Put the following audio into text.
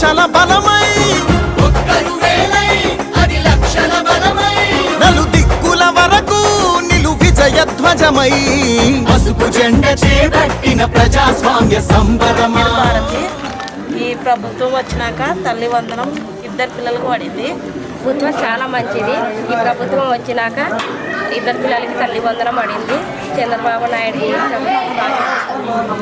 లక్షల బలమై. నలు దిక్కుల వరకు నిలు విజయ ధ్వజమై. పసుపు జెండ చేపట్టిన ప్రజాస్వామ్య సంబరమా. భారతి ఈ ప్రభుత్వం వచ్చినాక తల్లి వందనం ఇద్దరు పిల్లలకు పడింది. ప్రభుత్వం చాలా మంచిది. ఈ ప్రభుత్వం వచ్చినాక ఇద్దరు పిల్లలకి తల్లి వందనం పడింది చంద్రబాబు నాయుడు